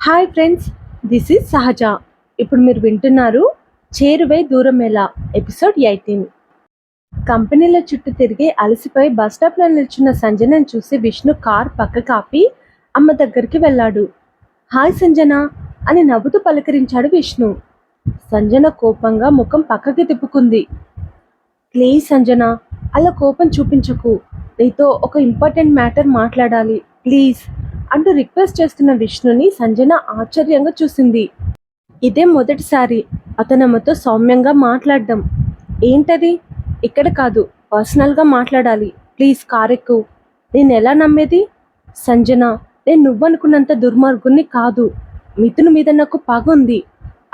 Hi friends this is సహజ ఇప్పుడు మీరు వింటున్నారు చేరువై దూరం ఎలా ఎపిసోడ్ ఎయిటీన్. కంపెనీల చుట్టూ తిరిగి అలసిపోయి బస్ నిల్చున్న సంజనను చూసి విష్ణు కార్ పక్క కాపి అమ్మ దగ్గరికి వెళ్ళాడు. హాయ్ సంజన అని నవ్వుతూ పలకరించాడు విష్ణు. సంజన కోపంగా ముఖం పక్కకి తిప్పుకుంది. ప్లీజ్ సంజన అలా కోపం చూపించకు. నీతో ఒక ఇంపార్టెంట్ మ్యాటర్ మాట్లాడాలి. ప్లీజ్ అంటూ రిక్వెస్ట్ చేస్తున్న విష్ణుని సంజన ఆశ్చర్యంగా చూసింది. ఇదే మొదటిసారి అతనమ్మతో సౌమ్యంగా మాట్లాడడం. ఏంటది? ఇక్కడ కాదు పర్సనల్గా మాట్లాడాలి. ప్లీజ్ కారెక్కు నేను ఎలా నమ్మేది? సంజన నేను నువ్వనుకున్నంత దుర్మార్గుణ్ణి కాదు. మిథున్ మీద నాకు పగ ఉంది.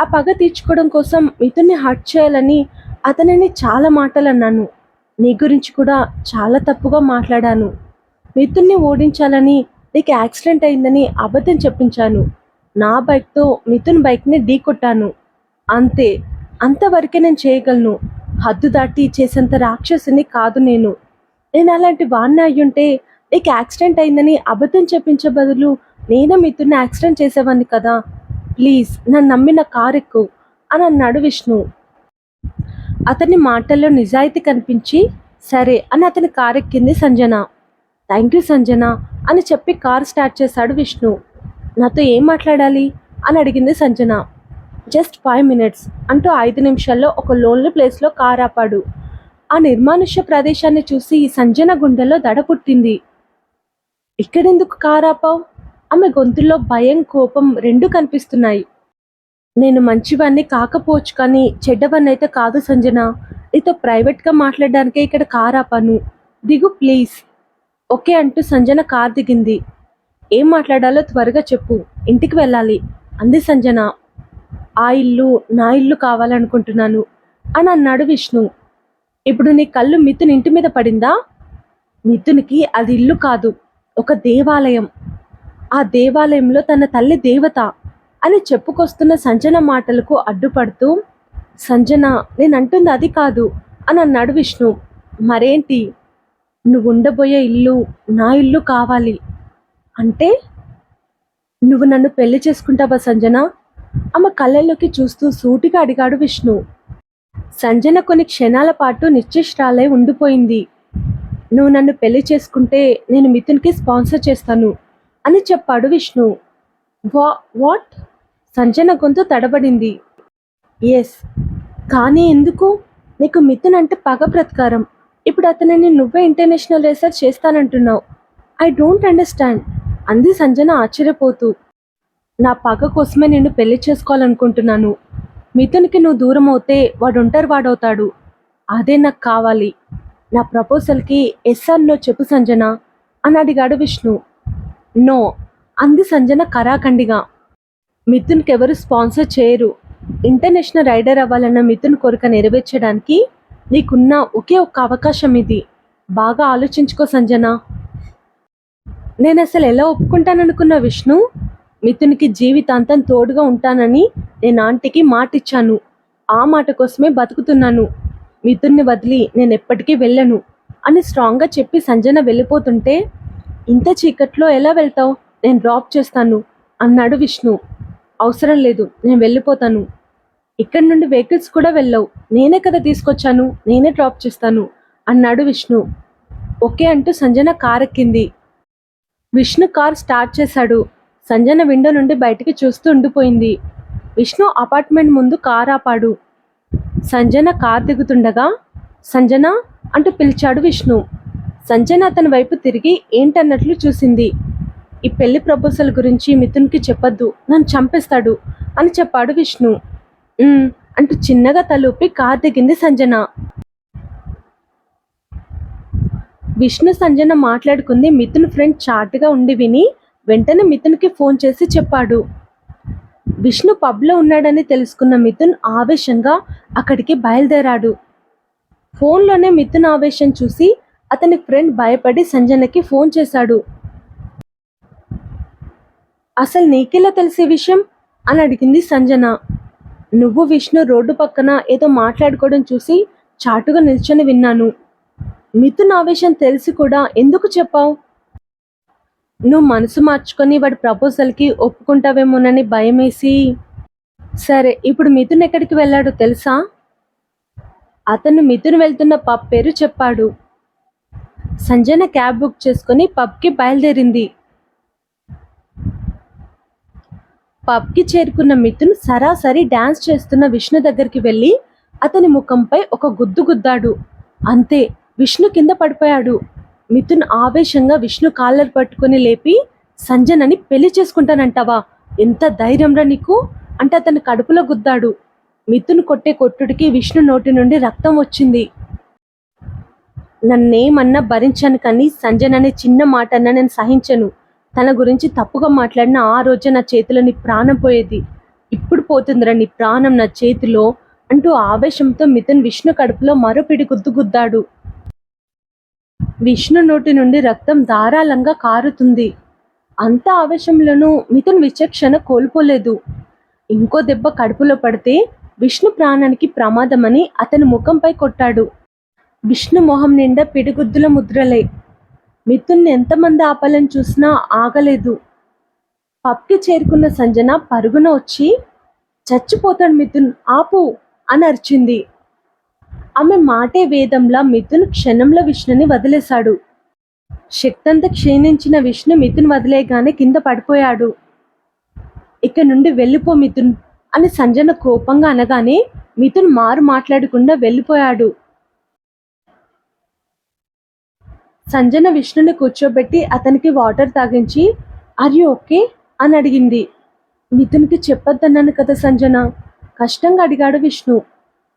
ఆ పగ తీర్చుకోవడం కోసం మిథున్ని హర్ట్ చేయాలని అతనిని చాలా మాటలు అన్నాను. నీ గురించి కూడా చాలా తప్పుగా మాట్లాడాను. మిథున్ని ఓడించాలని నీకు యాక్సిడెంట్ అయిందని అబద్ధం చెప్పించాను. నా బైక్తో మిథున్ బైక్ని ఢీకొట్టాను. అంతే అంతవరకే నేను చేయగలను. హద్దు దాటి చేసేంత రాక్షసుని కాదు నేను. నేను అలాంటి వాడిని అయ్యుంటే నీకు యాక్సిడెంట్ అయిందని అబద్ధం చెప్పించే బదులు నేనే మిథున్ని యాక్సిడెంట్ చేసేవాడిని కదా. ప్లీజ్ నన్ను నమ్మిన కారు ఎక్కు అని అన్నాడు విష్ణు. అతని మాటల్లో నిజాయితీ కనిపించి సరే అని అతని కారెక్కింది సంజన. థ్యాంక్ యూ సంజన అని చెప్పి కార్ స్టార్ట్ చేశాడు విష్ణు. నాతో ఏం మాట్లాడాలి? అని అడిగింది సంజన. జస్ట్ ఫైవ్ మినిట్స్ అంటూ ఐదు నిమిషాల్లో ఒక లోన్లీ ప్లేస్లో కార్ ఆపాడు. ఆ నిర్మానుష్య ప్రదేశాన్ని చూసి సంజన గుండెల్లో దడ పుట్టింది. ఇక్కడెందుకు కార్ ఆపావు? ఆమె గొంతుల్లో భయం కోపం రెండు కనిపిస్తున్నాయి. నేను మంచివాన్ని కాకపోవచ్చు కానీ చెడ్డవాణ్ణి అయితే కాదు సంజన. నీతో ప్రైవేట్గా మాట్లాడడానికే ఇక్కడ కార్ ఆపాను. దిగు ప్లీజ్. ఓకే అంటూ సంజన కార్ దిగింది. ఏం మాట్లాడాలో త్వరగా చెప్పు. ఇంటికి వెళ్ళాలి. అంది సంజన. ఆ ఇల్లు నా ఇల్లు కావాలనుకుంటున్నాను అని అన్నాడు విష్ణు. ఇప్పుడు నీ కళ్ళు మిథున్ ఇంటి మీద పడిందా? మిథునికి అది ఇల్లు కాదు ఒక దేవాలయం. ఆ దేవాలయంలో తన తల్లి దేవత అని చెప్పుకొస్తున్న సంజన మాటలకు అడ్డుపడుతూ సంజన నేనంటుంది అది కాదు అని అన్నాడు విష్ణు. మరేంటి? నువ్వు ఉండబోయే ఇల్లు నా ఇల్లు కావాలి. అంటే నువ్వు నన్ను పెళ్ళి చేసుకుంటావా సంజన? ఆమె కళ్ళల్లోకి చూస్తూ సూటిగా అడిగాడు విష్ణు. సంజన కొన్ని క్షణాల పాటు నిశ్చేష్టాలై ఉండిపోయింది. నువ్వు నన్ను పెళ్ళి చేసుకుంటే నేను మిథున్కి స్పాన్సర్ చేస్తాను అని చెప్పాడు విష్ణు. వా వాట్? సంజన గొంతు తడబడింది. ఎస్ కానీ ఎందుకు? నీకు మిథున్ అంటే పగ ప్రతకారం. ఇప్పుడు అతనిని నువ్వే ఇంటర్నేషనల్ రీసెర్చ్ చేస్తానంటున్నావు. ఐ డోంట్ అండర్స్టాండ్ అంది సంజన ఆశ్చర్యపోతూ. నా పగ కోసమే నిన్ను పెళ్ళి చేసుకోవాలనుకుంటున్నాను. మిథున్కి నువ్వు దూరం అవుతే వాడు ఒంటరి వాడవుతాడు. అదే నాకు కావాలి. నా ప్రపోజల్కి ఎస్ నో చెప్పు సంజన అని అడిగాడు విష్ణు. నో అంది సంజన కరాఖండిగా. మిథున్కి ఎవరు స్పాన్సర్ చేయరు. ఇంటర్నేషనల్ రైడర్ అవ్వాలన్న మిథున్ కోరిక నెరవేర్చడానికి నీకున్న ఒకే ఒక్క అవకాశం ఇది. బాగా ఆలోచించుకో సంజన. నేను అసలు ఎలా ఒప్పుకుంటాననుకున్న విష్ణు? మిథునికి జీవితాంతం తోడుగా ఉంటానని నేను ఆంటీకి మాట ఇచ్చాను ఆ మాట కోసమే బతుకుతున్నాను. మిథున్ని వదిలి నేను ఎప్పటికీ వెళ్ళను అని స్ట్రాంగ్గా చెప్పి సంజన వెళ్ళిపోతుంటే ఇంత చీకట్లో ఎలా వెళ్తావు? నేను డ్రాప్ చేస్తాను అన్నాడు విష్ణు. అవసరం లేదు నేను వెళ్ళిపోతాను. ఇక్కడి నుండి వెహికల్స్ కూడా వెళ్ళవు. నేనే కదా తీసుకొచ్చాను నేనే డ్రాప్ చేస్తాను అన్నాడు విష్ణు. ఓకే అంటూ సంజన కార్ ఎక్కింది. విష్ణు కార్ స్టార్ట్ చేశాడు. సంజన విండో నుండి బయటికి చూస్తూ ఉండిపోయింది. విష్ణు అపార్ట్మెంట్ ముందు కార్ ఆపాడు. సంజన కార్ దిగుతుండగా సంజన అంటూ పిలిచాడు విష్ణు. సంజన అతని వైపు తిరిగి ఏంటన్నట్లు చూసింది. ఈ పెళ్ళి ప్రపోజల్ గురించి మిథున్కి చెప్పొద్దు నన్ను చంపేస్తాడు అని చెప్పాడు విష్ణు. అంటూ చిన్నగా తలూపి కార్ దిగింది సంజన. విష్ణు సంజన మాట్లాడుకుంది మిథున్ ఫ్రెండ్ చాటుగా ఉండి విని వెంటనే మిథున్కి ఫోన్ చేసి చెప్పాడు. విష్ణు పబ్లో ఉన్నాడని తెలుసుకున్న మిథున్ ఆవేశంగా అక్కడికి బయలుదేరాడు. ఫోన్లోనే మిథున్ ఆవేశం చూసి అతని ఫ్రెండ్ భయపడి సంజనకి ఫోన్ చేశాడు. అసలు నీకెలా తెలిసే విషయం? అని అడిగింది సంజన. నువ్వు విష్ణు రోడ్డు పక్కన ఏదో మాట్లాడుకోవడం చూసి చాటుగా నిల్చొని విన్నాను. మిథున్ ఆవేశం తెలిసి కూడా ఎందుకు చెప్పావు? నువ్వు మనసు మార్చుకొని వాడి ప్రపోజల్కి ఒప్పుకుంటావేమోనని భయమేసి. సరే ఇప్పుడు మిథున్ ఎక్కడికి వెళ్ళాడో తెలుసా? అతను మిథున్ వెళ్తున్న పబ్ పేరు చెప్పాడు. సంజన క్యాబ్ బుక్ చేసుకుని పబ్కి బయలుదేరింది. పబ్కి చేరుకున్న మిథున్ సరాసరి డాన్స్ చేస్తున్న విష్ణు దగ్గరికి వెళ్ళి అతని ముఖంపై ఒక గుద్దు గుద్దాడు. అంతే విష్ణు కింద పడిపోయాడు. మిథున్ ఆవేశంగా విష్ణు కాలర్ పట్టుకొని లేపి సంజనని పెళ్ళి చేసుకుంటానంటావా? ఎంత ధైర్యంరా నీకు? అంటే అతని కడుపులో గుద్దాడు. మిథున్ కొట్టే కొట్టుడికి విష్ణు నోటి నుండి రక్తం వచ్చింది. నన్నేమన్నా భరించాను కానీ సంజన్ అనే చిన్న మాటన్నా నేను సహించను. తన గురించి తప్పుగా మాట్లాడిన ఆ రోజే నా చేతిలో నీ ప్రాణం పోయేది. ఇప్పుడు పోతుందిరా నీ ప్రాణం నా చేతిలో అంటూ ఆవేశంతో మిథున్ విష్ణు కడుపులో మరో పిడి గుద్దాడు. విష్ణు నోటి నుండి రక్తం ధారాళంగా కారుతుంది. అంత ఆవేశంలోనూ మిథున్ విచక్షణ కోల్పోలేదు. ఇంకో దెబ్బ కడుపులో పడితే విష్ణు ప్రాణానికి ప్రమాదమని అతని ముఖంపై కొట్టాడు. విష్ణు మొహం నిండా పిడిగుద్దుల ముద్రలే. మిథున్ని ఎంతమంది ఆపాలని చూసినా ఆగలేదు. పబ్కి చేరుకున్న సంజన పరుగున వచ్చి చచ్చిపోతాడు మిథున్ ఆపు అని అరిచింది. ఆమె మాటే వేదంలా మిథున్ క్షణంలో విష్ణుని వదిలేశాడు. శక్తంతా క్షీణించిన విష్ణు మిథున్ వదిలేగానే కింద పడిపోయాడు. ఇక నుండి వెళ్ళిపో మిథున్ అని సంజన కోపంగా అనగానే మిథున్ మారు మాట్లాడకుండా వెళ్ళిపోయాడు. సంజన విష్ణుని కూర్చోబెట్టి అతనికి వాటర్ తాగించి ఆర్ ఓకే అని అడిగింది. మిథున్కి చెప్పొద్దన్నాను కదా సంజన. కష్టంగా అడిగాడు విష్ణు.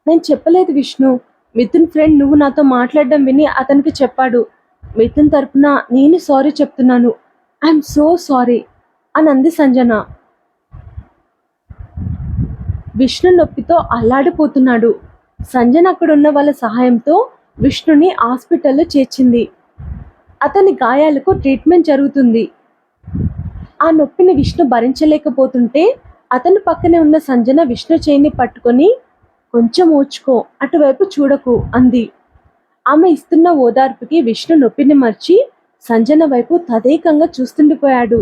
నేను చెప్పలేదు విష్ణు. మిథున్ ఫ్రెండ్ నువ్వు నాతో మాట్లాడడం విని అతనికి చెప్పాడు. మిథున్ తరపున నేను సారీ చెప్తున్నాను. ఐఎమ్ సో సారీ అని అంది సంజన. విష్ణు నొప్పితో అల్లాడిపోతున్నాడు. సంజన అక్కడున్న వాళ్ళ సహాయంతో విష్ణుని హాస్పిటల్లో చేర్చింది. అతని గాయాలకు ట్రీట్మెంట్ జరుగుతుంది. ఆ నొప్పిని విష్ణు భరించలేకపోతుంటే అతని పక్కనే ఉన్న సంజన విష్ణు చేయిని పట్టుకొని కొంచెం ఓచుకో అటువైపు చూడకు అంది. ఆమె ఇస్తున్న ఓదార్పుకి విష్ణు నొప్పిని మర్చి సంజన వైపు తదేకంగా చూస్తుండిపోయాడు.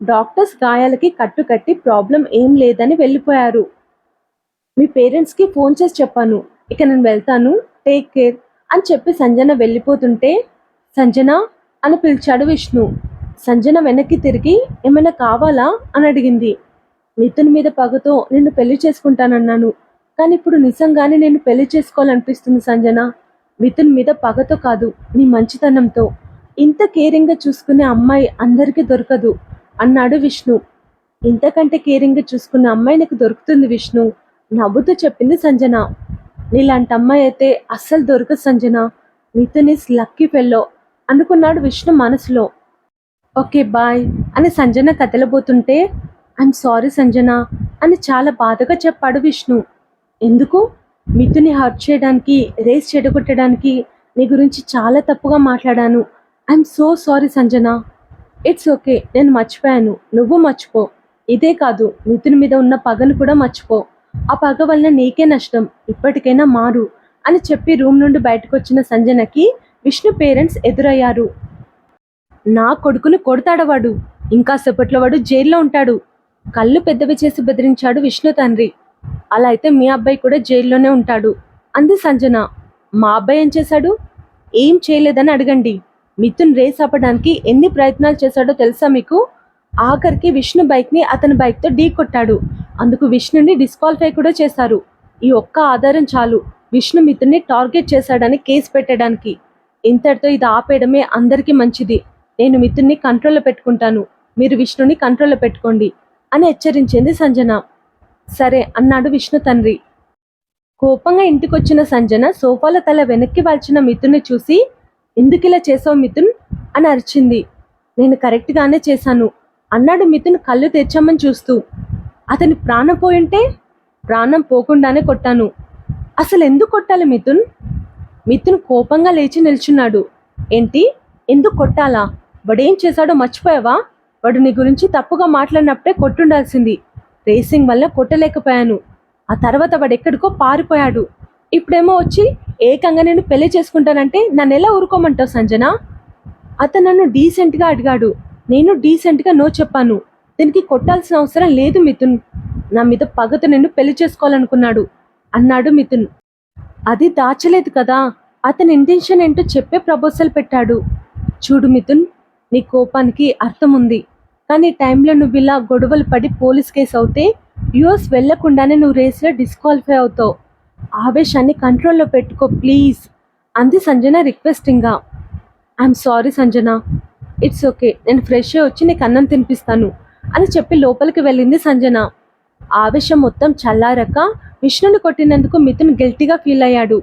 డాక్టర్స్ గాయాలకి కట్టుకట్టి ప్రాబ్లం ఏం లేదని వెళ్ళిపోయారు. మీ పేరెంట్స్కి ఫోన్ చేసి చెప్పాను. ఇక నేను వెళ్తాను. టేక్ కేర్ అని చెప్పి సంజన వెళ్ళిపోతుంటే సంజన అని పిలిచాడు విష్ణు. సంజన వెనక్కి తిరిగి ఏమైనా కావాలా? అని అడిగింది. మిథున్ మీద పగతో నిన్ను పెళ్ళి చేసుకుంటానన్నాను. కానీ ఇప్పుడు నిజంగానే నేను పెళ్ళి చేసుకోవాలనిపిస్తుంది సంజన. మిథున్ మీద పగతో కాదు నీ మంచితనంతో. ఇంత కేరింగ్గా చూసుకునే అమ్మాయి అందరికీ దొరకదు అన్నాడు విష్ణు. ఇంతకంటే కేరింగ్గా చూసుకునే అమ్మాయి నీకు దొరుకుతుంది విష్ణు నవ్వుతూ చెప్పింది సంజన. నీలాంటి అమ్మాయి అయితే అస్సలు దొరకదు Sanjana. Mithun is lucky fellow అనుకున్నాడు విష్ణు మనసులో. ఓకే బాయ్ అని సంజన కదలబోతుంటే ఐఎమ్ సారీ సంజన అని చాలా బాధగా చెప్పాడు విష్ణు. ఎందుకు? మిథుని హర్ట్ చేయడానికి రేస్ చెడగొట్టడానికి నీ గురించి చాలా తప్పుగా మాట్లాడాను. I'm so sorry Sanjana. It's okay నేను మర్చిపోయాను. నువ్వు మర్చిపో. ఇదే కాదు మిథుని మీద ఉన్న పగను కూడా మర్చిపో. ఆ పగ వలన నీకే నష్టం. ఇప్పటికైనా మారు అని చెప్పి రూమ్ నుండి బయటకు వచ్చిన సంజనకి విష్ణు పేరెంట్స్ ఎదురయ్యారు. నా కొడుకును కొడతాడవాడు. ఇంకా సేపట్లో వాడు జైల్లో ఉంటాడు. కళ్ళు పెద్దవి చేసి బెదిరించాడు విష్ణు తండ్రి. అలా అయితే మీ అబ్బాయి కూడా జైల్లోనే ఉంటాడు. అంది సంజన. మా అబ్బాయి ఏం చేశాడు? ఏం చేయలేదని అడగండి. మిథున్ రేస్ ఆపడానికి ఎన్ని ప్రయత్నాలు చేశాడో తెలుసా మీకు? ఆఖరికి విష్ణు బైక్ని అతని బైక్తో ఢీ కొట్టాడు. అందుకు విష్ణుని డిస్క్వాలిఫై కూడా చేశారు. ఈ ఒక్క ఆధారం చాలు. విష్ణు మిథున్ని టార్గెట్ చేశాడని కేసు పెట్టడానికి. ఇంతటితో ఇది ఆపేయడమే అందరికీ మంచిది. నేను మిథున్ని కంట్రోల్లో పెట్టుకుంటాను. మీరు విష్ణుని కంట్రోల్లో పెట్టుకోండి అని హెచ్చరించింది సంజన. సరే అన్నాడు విష్ణు తండ్రి. కోపంగా ఇంటికొచ్చిన సంజన సోఫాల తల వెనక్కి వాల్చిన మిథున్ని చూసి ఎందుకు ఇలా చేసావు మిథున్? అని అరిచింది. నేను కరెక్ట్గానే చేశాను అన్నాడు మిథున్ కళ్ళు తెచ్చామని చూస్తూ. అతని ప్రాణం పోయింటే? ప్రాణం పోకుండానే కొట్టాను. అసలు ఎందుకు కొట్టాలి మిథున్? మిథున్ కోపంగా లేచి నిల్చున్నాడు. ఏంటి? ఎందుకు కొట్టాలా? వాడేం చేశాడో మర్చిపోయావా? వాడు నీ గురించి తప్పుగా మాట్లాడినప్పుడే కొట్టుండాల్సింది. రేసింగ్ వల్ల కొట్టలేకపోయాను. ఆ తర్వాత వాడు ఎక్కడికో పారిపోయాడు. ఇప్పుడేమో వచ్చి ఏకంగా నేను పెళ్ళి చేసుకుంటానంటే నన్ను ఎలా ఊరుకోమంటావు సంజన? అతను నన్ను డీసెంట్గా అడిగాడు. నేను డీసెంట్గా నో చెప్పాను. దీనికి కొట్టాల్సిన అవసరం లేదు మిథున్. నా మీద పగతో నిన్ను పెళ్ళి చేసుకోవాలనుకున్నాడు అన్నాడు మిథున్. అది దాచలేదు కదా. అతని ఇంటెన్షన్ ఏంటో చెప్పే ప్రపోజల్ పెట్టాడు. చూడు మిథున్ నీ కోపానికి అర్థం ఉంది కానీ టైంలో నువ్వు ఇలా గొడవలు పడి పోలీస్ కేసు అవుతే యుఎస్ వెళ్ళకుండానే నువ్వు రేస్లో డిస్క్వాలిఫై అవుతావు. ఆవేశాన్ని కంట్రోల్లో పెట్టుకో ప్లీజ్. అంది Sanjana రిక్వెస్టింగ్గా. I'm sorry Sanjana. It's okay నేను ఫ్రెష్ అయ్యి వచ్చి నీకు అన్నం తినిపిస్తాను అని చెప్పి లోపలికి వెళ్ళింది సంజన. ఆవేశం మొత్తం చల్లారక విష్ణుని కొట్టినందుకు మిథున్ గిల్టీగా ఫీల్ అయ్యాడు.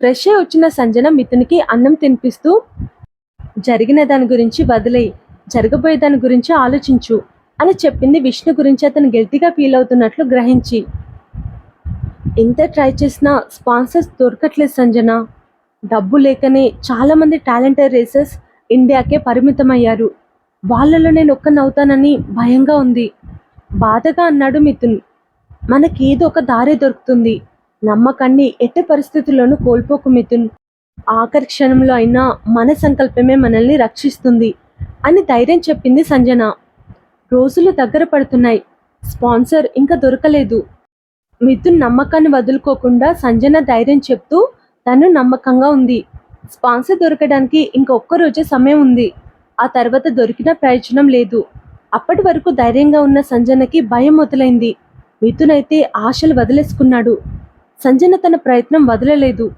ఫ్రెష్ అయి వచ్చిన సంజన మిథున్కి అన్నం తినిపిస్తూ జరిగిన దాని గురించి వదిలేయి జరగబోయే దాని గురించి ఆలోచించు అని చెప్పింది విష్ణు గురించి అతను గిల్టీగా ఫీల్ అవుతున్నట్లు గ్రహించి. ఎంత ట్రై చేసినా స్పాన్సర్స్ దొరకట్లేదు సంజన. డబ్బు లేకనే చాలామంది టాలెంటెడ్ రేసర్స్ ఇండియాకే పరిమితమయ్యారు. వాళ్ళలో నేను ఒక్కనవుతానని భయంగా ఉంది. బాధగా అన్నాడు మిథున్. మనకి ఏదో ఒక దారి దొరుకుతుంది. నమ్మకాన్ని ఎట్టి పరిస్థితుల్లోనూ కోల్పోకు మిథున్ ఆఖరి క్షణంలో అయినా మన సంకల్పమే మనల్ని రక్షిస్తుంది అని ధైర్యం చెప్పింది సంజన. రోజులు దగ్గర పడుతున్నాయి. స్పాన్సర్ ఇంకా దొరకలేదు. మిథున్ నమ్మకాన్ని వదులుకోకుండా సంజన ధైర్యం చెప్తూ తను నమ్మకంగా ఉంది. స్పాన్సర్ దొరకడానికి ఇంకొక్క రోజే సమయం ఉంది. ఆ తర్వాత దొరికిన ప్రయోజనం లేదు. అప్పటి వరకు ధైర్యంగా ఉన్న సంజనకి భయం మొదలైంది. మిథున్ అయితే ఆశలు వదిలేసుకున్నాడు. సంజన తన ప్రయత్నం వదలలేదు.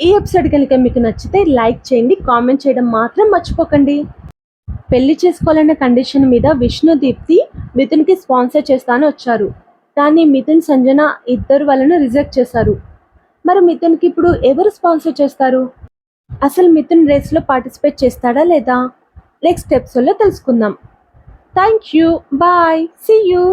ఈ ఎపిసోడ్ కనుక మీకు నచ్చితే లైక్ చేయండి కామెంట్ చేయడం మాత్రం మర్చిపోకండి. పెళ్ళి చేసుకోవాలన్న కండిషన్ మీద విష్ణు దీప్తి మిథున్కి స్పాన్సర్ చేస్తాను వచ్చారు. కానీ మిథున్ సంజన ఇద్దరు వాళ్ళను రిజెక్ట్ చేశారు. మరి మిథున్కి ఇప్పుడు ఎవరు స్పాన్సర్ చేస్తారు? అసలు మిథున్ రేస్లో పార్టిసిపేట్ చేస్తాడా లేదా? నెక్స్ట్ ఎపిసోడ్లో తెలుసుకుందాం. Thank you. Bye. See you.